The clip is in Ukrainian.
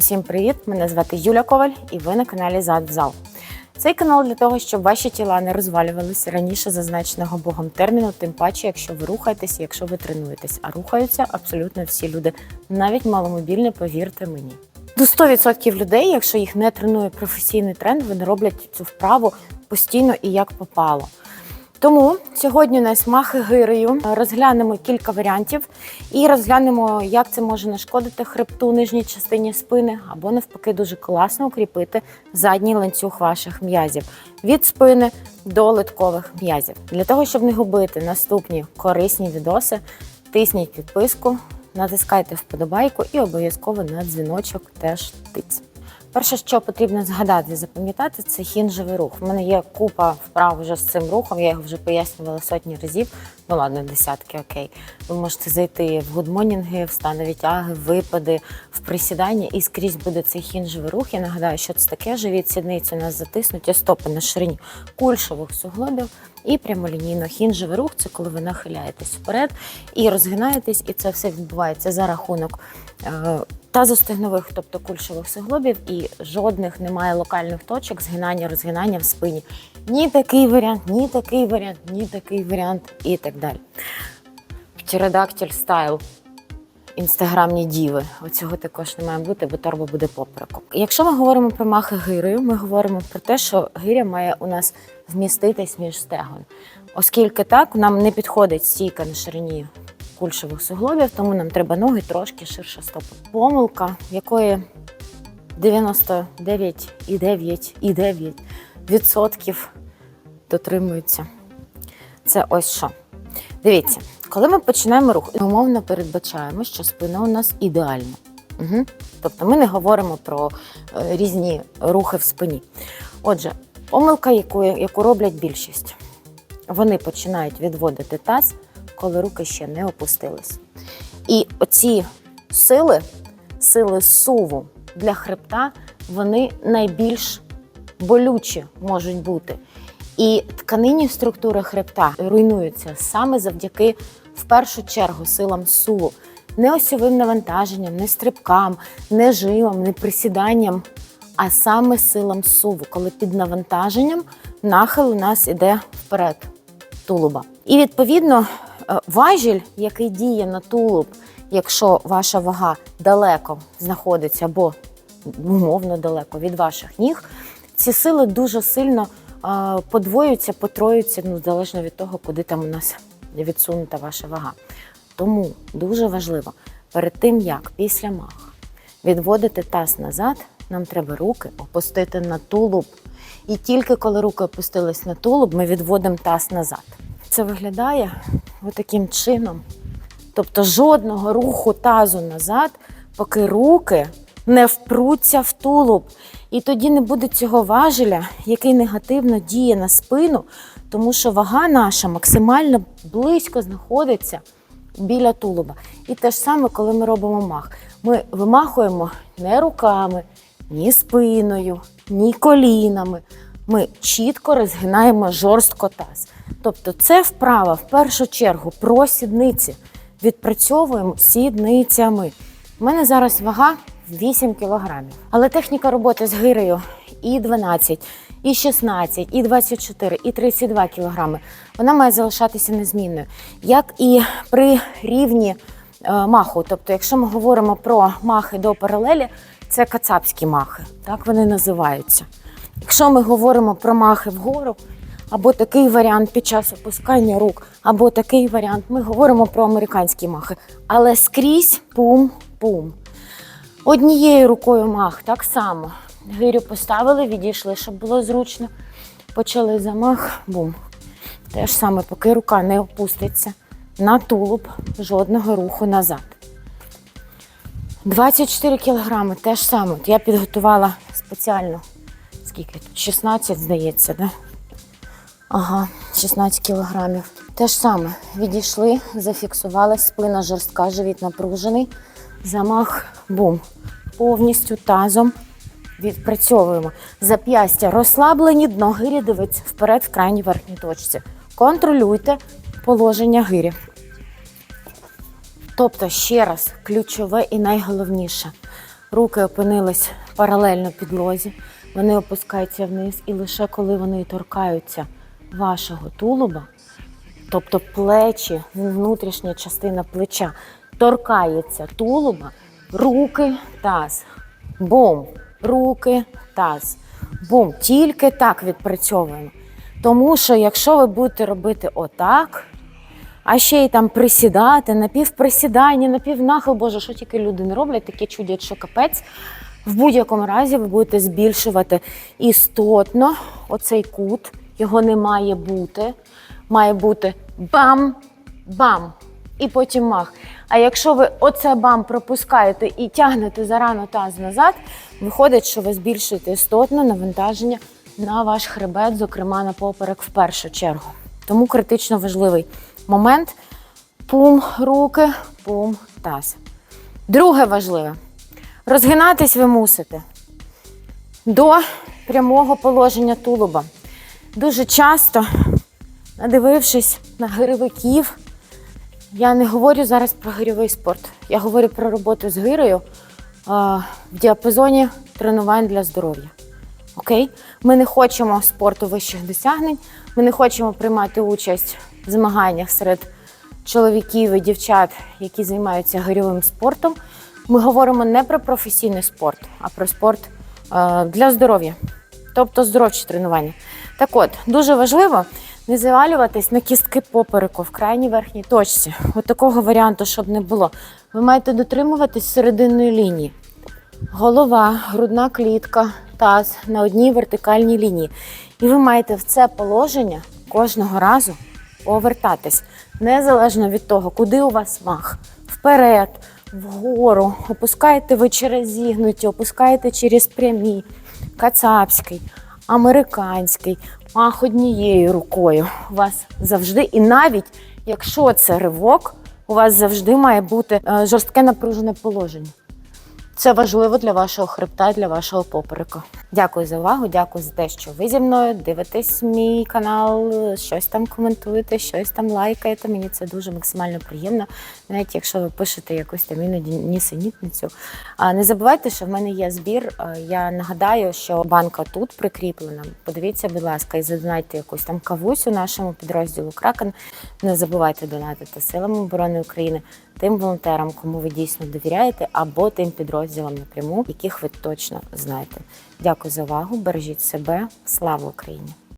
Усім привіт! Мене звати Юля Коваль, і ви на каналі Зад зал. Цей канал для того, щоб ваші тіла не розвалювалися раніше зазначеного Богом терміну, тим паче, якщо ви рухаєтесь, якщо ви тренуєтесь. А рухаються абсолютно всі люди, навіть маломобільні, повірте мені. До 100% людей, якщо їх не тренує професійний тренд, вони роблять цю вправу постійно і як попало. Тому сьогодні у нас махи гирею. Розглянемо кілька варіантів і розглянемо, як це може нашкодити хребту нижній частині спини, або навпаки дуже класно укріпити задній ланцюг ваших м'язів від спини до литкових м'язів. Для того, щоб не губити наступні корисні відоси, тисніть підписку, натискайте вподобайку і обов'язково на дзвіночок теж тиць. Перше, що потрібно згадати, запам'ятати, це хінжевий рух. У мене є купа вправ вже з цим рухом, я його вже пояснювала сотні разів. Ну ладно, десятки, окей. Ви можете зайти в гудмонінги, в станові тяги, випади, в присідання, і скрізь буде цей хінжевий рух. Я нагадаю, що це таке. Живіт сідниці у нас затиснуті, стопи на ширині кульшових суглобів і прямолінійно хінжевий рух це коли ви нахиляєтесь вперед і розгинаєтесь, і це все відбувається за рахунок тазостегнових, тобто кульшових суглобів, і жодних немає локальних точок згинання, розгинання в спині. Ні такий варіант, ні такий варіант, ні такий варіант і так далі. Птеродактиль стайл. Інстаграмні діви. Оцього також не має бути, бо торба буде попереком. Якщо ми говоримо про махи гирею, ми говоримо про те, що гиря має у нас вміститись між стегон. Оскільки так, нам не підходить стійка на ширині кульшових суглобів, тому нам треба ноги трошки ширше стопи. Помилка, якої 99,9,9 відсотків дотримуються. Це ось що. Дивіться, коли ми починаємо рух, умовно передбачаємо, що спина у нас ідеальна. Угу. Тобто ми не говоримо про е, різні рухи в спині. Отже, помилка, яку, яку роблять більшість, вони починають відводити таз, коли руки ще не опустились. І оці сили, сили суву для хребта, вони найбільш болючі можуть бути. І тканинні структури хребта руйнуються саме завдяки, в першу чергу, силам суву. Не осьовим навантаженням, не стрибкам, не жимам, не присіданням, а саме силам суву, коли під навантаженням нахил у нас іде вперед тулуба. І відповідно важіль, який діє на тулуб, якщо ваша вага далеко знаходиться або умовно далеко від ваших ніг, ці сили дуже сильно е, подвоюються, потроюються, ну залежно від того, куди там у нас відсунута ваша вага. Тому дуже важливо перед тим, як після мах відводити таз назад, нам треба руки опустити на тулуб. І тільки коли руки опустились на тулуб, ми відводимо таз назад. Це виглядає отаким чином. Тобто жодного руху тазу назад, поки руки не впруться в тулуб. І тоді не буде цього важеля, який негативно діє на спину, тому що вага наша максимально близько знаходиться біля тулуба. І те ж саме, коли ми робимо мах. Ми вимахуємо не руками, ні спиною, ні колінами. Ми чітко розгинаємо жорстко таз. Тобто це вправа в першу чергу про сідниці. Відпрацьовуємо сідницями. У мене зараз вага 8 кілограмів. Але техніка роботи з гирею і 12, і 16, і 24, і 32 кілограми. Вона має залишатися незмінною. Як і при рівні е, маху. Тобто, якщо ми говоримо про махи до паралелі, це кацапські махи, так вони називаються. Якщо ми говоримо про махи вгору, або такий варіант під час опускання рук, або такий варіант, ми говоримо про американські махи. Але скрізь пум-пум. Однією рукою мах так само. Гирю поставили, відійшли, щоб було зручно. Почали замах, бум. Те ж саме, поки рука не опуститься на тулуб, жодного руху назад. 24 кілограми, те ж саме. Я підготувала спеціально. Скільки тут? 16, здається, да? Ага, 16 кілограмів. Те ж саме. Відійшли, зафіксували, спина жорстка, живіт напружений. Замах, бум. Повністю тазом відпрацьовуємо. Зап'ястя розслаблені, дно гирі дивиться вперед в крайній верхній точці. Контролюйте положення гирі. Тобто, ще раз, ключове і найголовніше. руки опинились паралельно підлозі, вони опускаються вниз, і лише коли вони торкаються вашого тулуба, тобто плечі, внутрішня частина плеча торкається тулуба, руки, таз. Бум, руки, таз. Бум. Тільки так відпрацьовуємо. Тому що якщо ви будете робити отак, а ще й там присідати, напівприсідання, напівнахил, боже, що тільки люди не роблять, таке чудять, що капець. В будь-якому разі ви будете збільшувати істотно оцей кут, його не має бути. Має бути бам, бам, і потім мах. А якщо ви оце бам пропускаєте і тягнете зарано таз назад, виходить, що ви збільшуєте істотно навантаження на ваш хребет, зокрема на поперек в першу чергу. Тому критично важливий момент. Пум, руки, пум, таз. Друге важливе. Розгинатись ви мусите до прямого положення тулуба. Дуже часто, надивившись на гирьовиків, я не говорю зараз про гирьовий спорт. Я говорю про роботу з гирею а, в діапазоні тренувань для здоров'я. Окей? Ми не хочемо спорту вищих досягнень, ми не хочемо приймати участь в змаганнях серед чоловіків і дівчат, які займаються гирьовим спортом. Ми говоримо не про професійний спорт, а про спорт для здоров'я, тобто здоровчі тренування. Так от, дуже важливо не завалюватись на кістки попереку в крайній верхній точці. От такого варіанту, щоб не було. Ви маєте дотримуватись серединної лінії. Голова, грудна клітка, таз на одній вертикальній лінії. І ви маєте в це положення кожного разу повертатись, незалежно від того, куди у вас мах. Вперед, вгору, опускаєте ви через зігнуті, опускаєте через прямі, кацапський, американський, мах однією рукою. У вас завжди, і навіть якщо це ривок, у вас завжди має бути е, жорстке напружене положення. Це важливо для вашого хребта, для вашого попереку. Дякую за увагу, дякую за те, що ви зі мною дивитесь мій канал, щось там коментуєте, щось там лайкаєте. Мені це дуже максимально приємно. Навіть якщо ви пишете якусь там іноді нісенітницю. А не забувайте, що в мене є збір. Я нагадаю, що банка тут прикріплена. Подивіться, будь ласка, і задонайте якусь там кавусю нашому підрозділу Кракен. Не забувайте донатити силам оборони України тим волонтерам, кому ви дійсно довіряєте, або тим підрозділам напряму, яких ви точно знаєте. Дякую за увагу. Бережіть себе. Слава Україні!